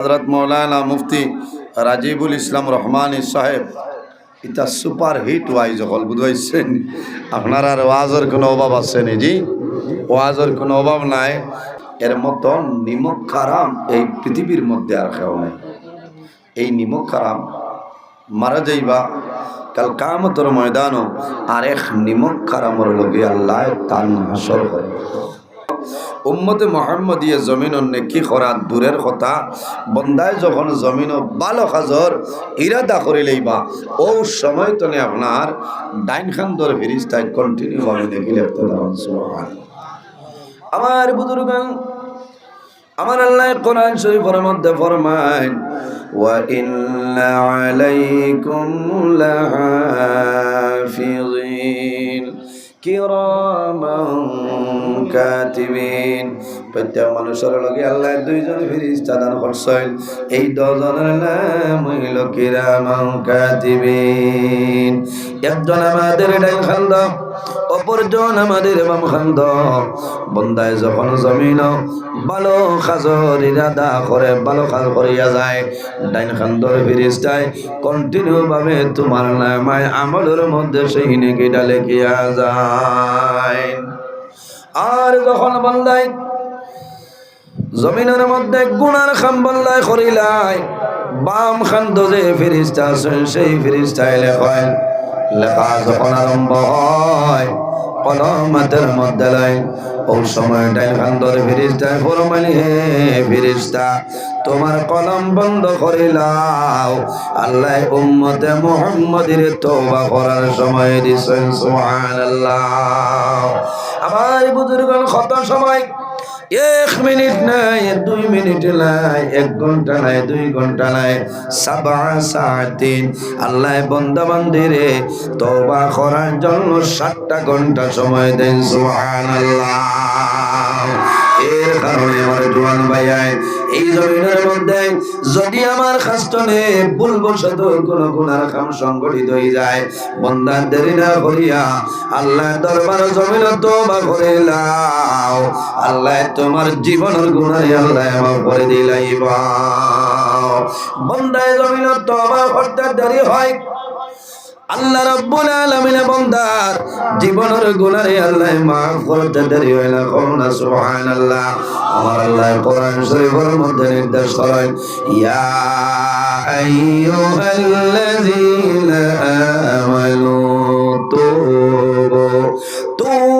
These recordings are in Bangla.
হজরত মৌলানা মুফতি রাজিবুল ইসলাম রহমান সাহেব এটা সুপার হিট ওয়াইজ হল বুঝাইছেন। আপনার আর ওয়াজের কোনো অভাব আছে নি জি? ওয়াজের কোনো অভাব নাই। এর মতন নিমক খারাম এই পৃথিবীর মধ্যে আর কেউ নাই। এই নিমক খারাম মারা যাইবা, কাল কামতর ময়দানও আর এক নিমক খারামর লগে আল্লাহ তান হাসর উম্মতে মোহাম্মদিয়ে জমিন নেকি করা দূরের কথা, বন্দায় যখন জমিন বালো খাজর, ইরাদা করে লইবা ও সময় তনে আপনার ডাইন খান্দর ফিরিস্তায় কন্টিনিউ ভাবে দেখি লিখতে দেওয়ান আমার বুজুর্গান, আমার আল্লাহ কোরআন শরীফের মধ্যে ফরমায় ওয়া ইন্না আলাইকুম কাতিবিন প্রত্যেক মানুষের লগে আল্লাহ দুইজন ফিরিস্তা দান করছেন। এই দজনের নাম হইল কিরামান কাতিবিন। একজন আমাদের ডাইন খান্দ অপরজন আমাদের বাম খান্দ বন্দায় যখন জমিন ভালো খাজর ইরাদা করে ভালো কাজ করিয়া যায়, ডাইন খান্দর ফিরিস্তায় কন্টিনিউ ভাবে তোমার নামায়, আমলের মধ্যে সেই নেকি ডালে কিয়া যায়। আর যখন বন্দায় জমিনের মধ্যে গুণার খাম বন্দায় করিলাই বাম খান্দ যে ফিরিস্তা সেই ফিরিস্তায় লেখায় লেখা যখন আরম্ভ হয়। কলমাতের মধ্যে লাই ও সময় ডাইল খান্দর ফিরিস্তায় ফরমানি হে ফিরিস্তা, তোমার কলম বন্ধ করিলাও আল্লাহ উম্মতে মুহাম্মাদের তওবা করার সময় দিছেন, সুবহানাল্লাহ। আমার বুজুর্গন কত সময় এক মিনিট নাই, দুই মিনিট নাই, এক ঘণ্টা নাই, দুই ঘণ্টা নাই, সাবা সাতিন আল্লাহ বন্ধ বান্দিরে তবা করার জন্য সাতটা ঘণ্টা সময় দেন সুহান আল্লাহ এর কারণে আমার জোয়ান ভাইয়াই এই জমিনের মধ্যে যদি আমার খাস্তনে ভুলবশত কোনো গুনার কাম সংগঠিত হয়ে যায় বন্দার দেরি না করিয়া আল্লাহ দরবার জমিন তোবা করে লাও আল্লাহ তোমার জীবনের গুণাই আল্লাহ আমার করে দিলাইবা বন্দায় জমিন তোবা করতে দেরি হয় আল্লাহ রাব্বুল আলামিন বান্দার জীবনের গুনাহে আল্লাহ মাফ করতে দেরি হয় না করুন সুবহানাল্লাহ। আমার আল্লাহ কোরআন শরীফের মধ্যে নির্দেশ করেন, ইয়া আইয়ুহাল্লাযীনা আমানু তুবু তুবু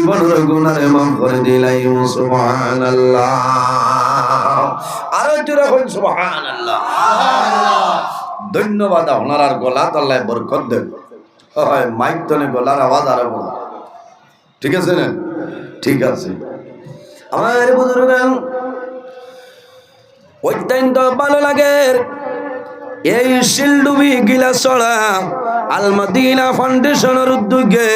জীবনের গুনারে মাফ করে দিলাই সুবহানাল্লাহ। আরও জোরে হন সুবহানাল্লাহ। ধন্যবাদ আপনার আর গলা তল্লায় বরকত দেন। হয়, মাইক তলে গলার আওয়াজ আরও বড়। ঠিক আছে না? ঠিক আছে। আমার বুজুর্গ অত্যন্ত ভালো লাগে। এই শিলডুবি গিলা চড়া আলমাদিনা ফাউন্ডেশনের উদ্যোগে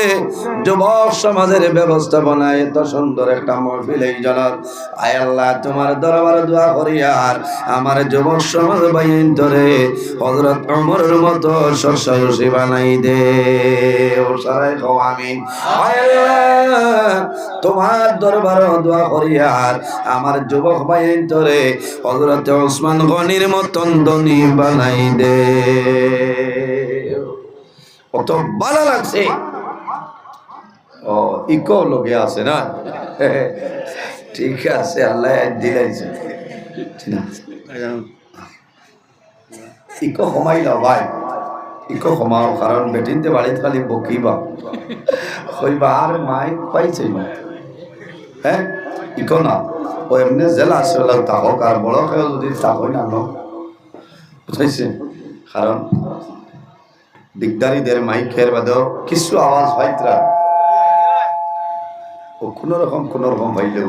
যুবক সমাজের ব্যবস্থাপনায় এত সুন্দর একটা মহফিল এই জনত আয় আল্লাহ, তোমার দরবার দোয়া করি আর আমার যুবক সমাজ বাইন ধরে হজরত অমরের মতো শস্যী বানাই দে। সারাই খাও, আমিন। আয় আল্লাহ, তোমার দরবার দোয়া করি আর আমার যুবক বাইন ধরে হজরত ওসমান গনির মতন ধনী বানাই দে। কত ভালো লাগছে। ও, ইকো লোকে আছে না? ঠিক আছে, আল্লাহ দিলাইছে ইকো কমাই লও ভাই। ইকো কমাও কারণ বেটিনতে বাড়িতে খালি বকিবা কইবা আর মাই পাইছে না। হ্যাঁ? ইকো না, ও এমনি জেলা আছে তাহক আর বড় যদি তাহই ন? বুঝাইছে? কারণ দিগদারিদের মাইকের বাদেও কিছু আওয়াজ হয়তরা ও কোনো রকম কোনো রকম হইলেও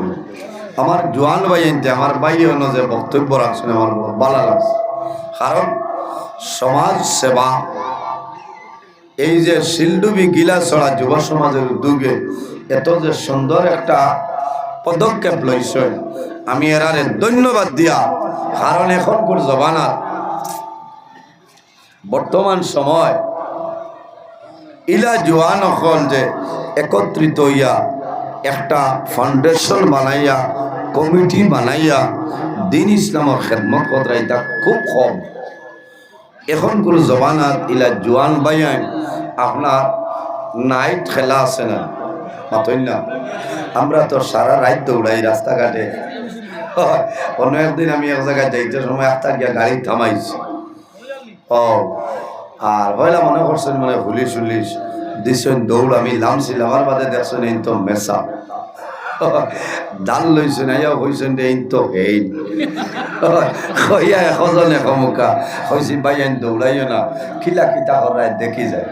আমার জোয়ান ভাই আনতে আমার ভাই অন্য যে বক্তব্য রাখছেন আমার ভালো লাগছে। কারণ সমাজ সেবা, এই যে শিলডুবি গিলা ছড়া যুব সমাজের উদ্যোগে এত যে সুন্দর একটা পদক্ষেপ লইছে আমি এরারে ধন্যবাদ দিয়া, কারণ এখনকার জবানার বর্তমান সময় ইলা জোয়ান অকল যে একত্রিত হইয়া একটা ফাউন্ডেশন বানাইয়া কমিটি বানাইয়া, দিন ইসলামের খেদমত কতরা এটা খুব কম। এখন কোনো জবানাত ইলা জোয়ান বাইয়ান আপনার নাইট খেলা আছে না? মাতই না? আমরা তো সারা রাত দৌড়াই রাস্তাঘাটে। অন্য একদিন আমি এক জায়গায় যাইতে সময় একটা গিয়া গাড়ি থামাইছি। ও। আর হয়লা মনে করছেন মানে পুলিশ উলিশ, দিছেন দৌড় আমি লামছিল আমার বাদে দেখছেন এই তো মেসা দান লইছেন আইয়া হইছেন যে এই তো হেই হইয়া এশজন এশমুখা হয়েছি ভাই আইন দৌড়াইও না, খিলা খিতা করায় দেখি যায়।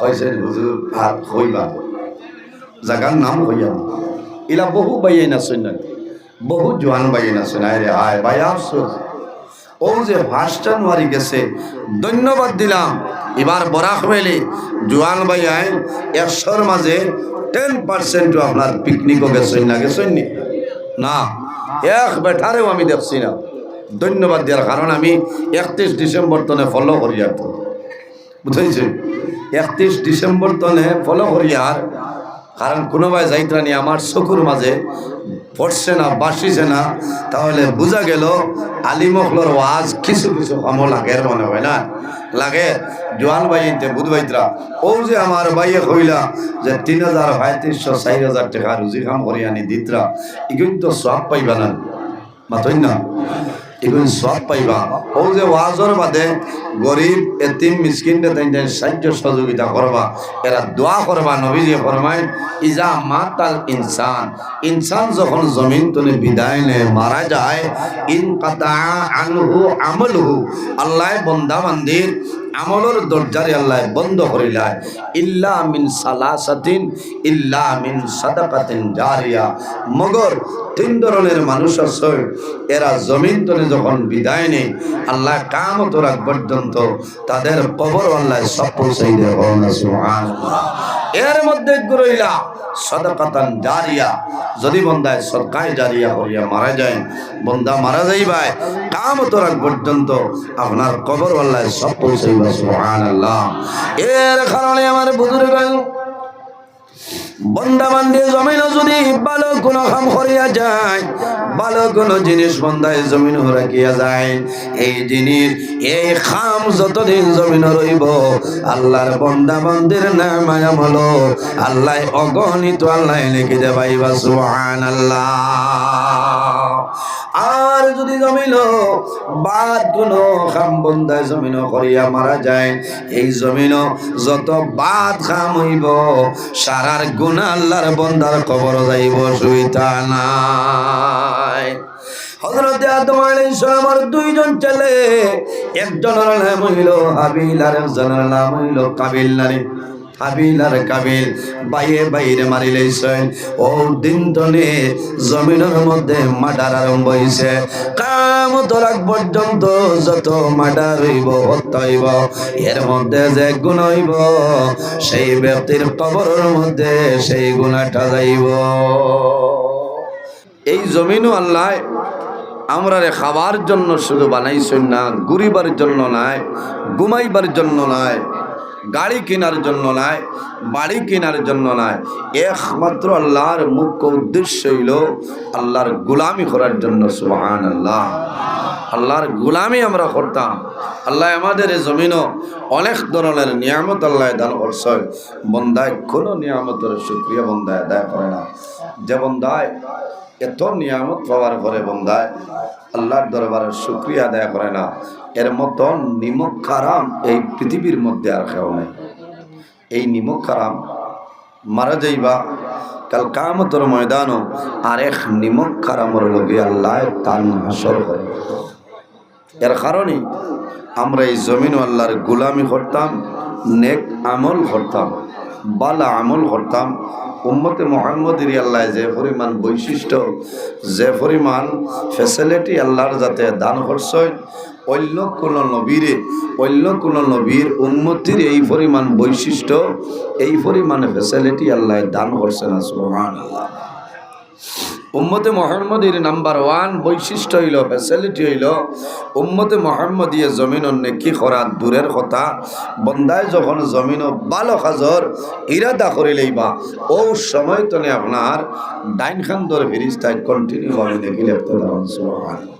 হয়েছেন হুজুর আর হইবা জাগার নাম হইয়া ইলা বহু বাইয়াইন আছেন না বহু জোয়ান বাইয়াইন আছেন। আয় রে আয় ভাই আফসোস ও যে ফার্স্ট জানুয়ারি গেছে, ধন্যবাদ দিলাম। এবার বরাক মেলে জোয়ান ভাই আইন একশোর মাঝে টেন পার্সেন্ট আপনার পিকনিকও গেছেন না গেছেন না? এক বেঠারেও আমি দেখছি না। ধন্যবাদ দেওয়ার কারণ আমি একত্রিশ ডিসেম্বর তনে ফলো করি আর বুঝেছি একত্রিশ ডিসেম্বর তনে ফলো করি আর কারণ কোনোবাই যাইত্রানি আমার চকুর মাঝে পড়ছে না, বাসিছে না, তাহলে বোঝা গেল আলিমখলর ওয়াজ কিছু কিছু সময় লাগে মনে হয় না? লাগে? জোয়ান বাইতে বুধবাইতরা ও যে আমার বাইয়ে কইলা যে তিন হাজার পঁয়ত্রিশশো চার হাজার টাকা রুজি খাম হরিয়ানি দিতরা এগুলো তো সব পাইবা না। মাতই না। এগুলো সব পাইবা। ও যে ওয়াজর বাদে গরিব এতিম মিসকিনকে তাই তাই সাহায্য সহযোগিতা করবা এরা দোয়া করবা নবীজি ফরমায় ইজা মাতাল ইনসান ইনসান যখন জমিন তুলে বিদায় নে মারা যায় ইন কাতা আনহু আমলহু। আল্লাহ বন্দা বান্দির আমলর দরজারে আল্লাহ বন্ধ করিলায় ইল্লা মিন সালাসাতিন, ইল্লা মিন সাদাকাতিন জারিয়া। মগর তিন ধরনের মানুষ আছে। এরা জমিন তলে যখন বিদায় নেই আল্লাহ কাম তোরা পর্যন্ত তাদের কবর আল্লাহ সব পৌঁছাই দেয়। এর মধ্যে গুরইলা সদকাতান জারিয়া। যদি বন্দায় সরকায় জারিয়া করিয়া মারা যায়, বন্দা মারা যাইবাই কামত রাখ পর্যন্ত আপনার কবর আল্লাহ সব পৌঁছাইবা, সুবহানাল্লাহ। এর কারণে আমার বুজুর্গ বন্দা বান্ধে জমিন যদি ভালো কোনো কাম করিয়া যায় ভালো কোনো জিনিস বন্দায় জমিন রাখিয়া যায়। এই জিনিস, এই খাম যতদিন জমিন রইব, আল্লাহর বন্দা বান্দির নাম আমল আল্লাহ অগণিত আল্লাহ লিখে দেবাইবা সুহান আল্লাহ যদি জমিন বাদ কোনো খাম বন্দায় জমিন করিয়া মারা যায়। এই জমিন, যত বাদ খাম হইব, সারার গুণা আল্লাহর বন্দার কবর যাইব সুইতা নাই। হজরত আদম দুইজন ছেলে, একজনের নাম হইল হাবিল আর একজনের নাম হইল কাবিল নারী। হাবিল আর কাবিল, বাইয়ে বাইরে মারি লইছেন। ও দিন তনে জমিনের মধ্যে মাডার আরম্ভ হইছে। কাম তোরাক পর্যন্ত যত মাডার হইব, হত্যা এর মধ্যে যে গুণ হইব, সেই ব্যক্তির কবরের মধ্যে সেই গুণাটা যাইব। এই জমিনও আল্লাহ আমরা খাবার জন্য শুধু বানাইছেন না, ঘুরিবার জন্য নাই, ঘুমাইবার জন্য নাই। গাড়ি কেনার জন্য নাই, বাড়ি কেনার জন্য নাই। একমাত্র আল্লাহর মুখ্য উদ্দেশ্য হইল আল্লাহর গুলামি করার জন্য সুহান আল্লাহ আল্লাহর গুলামি আমরা করতাম। আল্লাহ আমাদের এই জমিনও অনেক ধরনের নিয়ামত আল্লাহ দান করছে। বন্দায় কোনো নিয়ামতের সুক্রিয়া বন্দায় আদায় করে না। যে বন্দায় এত নিয়ামত পাওয়ার পরে বন্ধায় আল্লাহর দরবারে শুক্রিয়া আদায় করে না। এর মতন নিমক কারাম এই পৃথিবীর মধ্যে আর কেউ নেই। এই নিমক কারাম মারা যাইবা, কাল কামতর ময়দানও আর এক নিমক কারামর লগে আল্লাহ তান হাসর করে। এর কারণে আমরা এই জমিন আল্লাহর গুলামি করতাম, নেক আমল করতাম, বালা আমল করতাম। উম্মতে মোহাম্মদের আল্লাহ যে পরিমাণ বৈশিষ্ট্য, যে পরিমাণ ফেসিলিটি আল্লাহর যাতে দান করছেন অন্য কোন নবীরে, অন্য কোন নবীর উন্মতির এই পরিমাণ বৈশিষ্ট্য, এই পরিমাণ ফেসিলিটি আল্লাহ দান করছেন সুবহান আল্লাহ উম্মতে মোহাম্মদীর নাম্বার ওয়ান বৈশিষ্ট্য হইল ফ্যাসিলিটি হইল, উম্মতে মোহাম্মদিয়ে জমিন নেকি করা দূরের কথা। বন্দায় যখন জমিন বালো কাজর ইরাদা করে লইবা ও সময় তনে আপনার ডাইন খান্দর ফিরিস্তায় কন্টিনিউ হবে দেওয়া